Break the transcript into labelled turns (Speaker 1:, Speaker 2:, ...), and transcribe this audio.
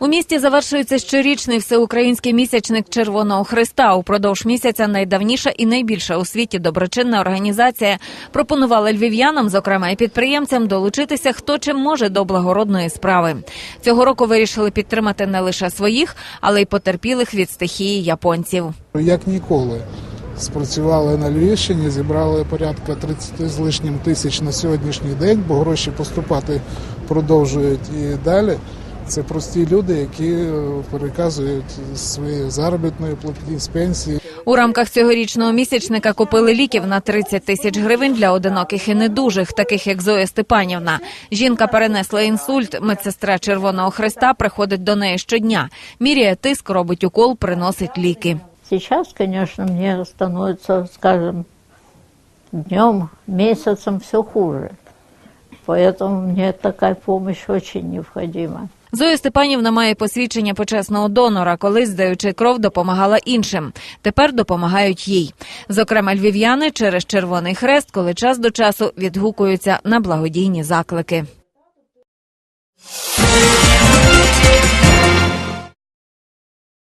Speaker 1: У місті завершується щорічний всеукраїнський місячник Червоного Христа. Упродовж місяця найдавніша і найбільша у світі доброчинна організація пропонувала львів'янам, зокрема і підприємцям, долучитися хто чим може до благородної справи. Цього року вирішили підтримати не лише своїх, але й потерпілих від стихії японців.
Speaker 2: Як ніколи спрацювали на Львівщині, зібрали порядка 30 з лишнім тисяч на сьогоднішній день, бо гроші поступати продовжують і далі. Це прості люди, які е, переказують свої заробітної платні з пенсії.
Speaker 1: У рамках цьогорічного місячника купили ліків на 30 тисяч гривень для одиноких і недужих, таких як Зоя Степанівна. Жінка перенесла інсульт. Медсестра Червоного Христа приходить до неї щодня. Міряє тиск, робить укол, приносить ліки.
Speaker 3: Сейчас, конечно, мне становится, скажем, днем, месяцем все хуже. Поэтому мне такая помощь очень необходима.
Speaker 1: Зоя Степанівна має посвідчення почесного донора. Колись, здаючи кров, допомагала іншим. Тепер допомагають їй. Зокрема, львів'яни через Червоний Хрест, коли час до часу відгукуються на благодійні заклики.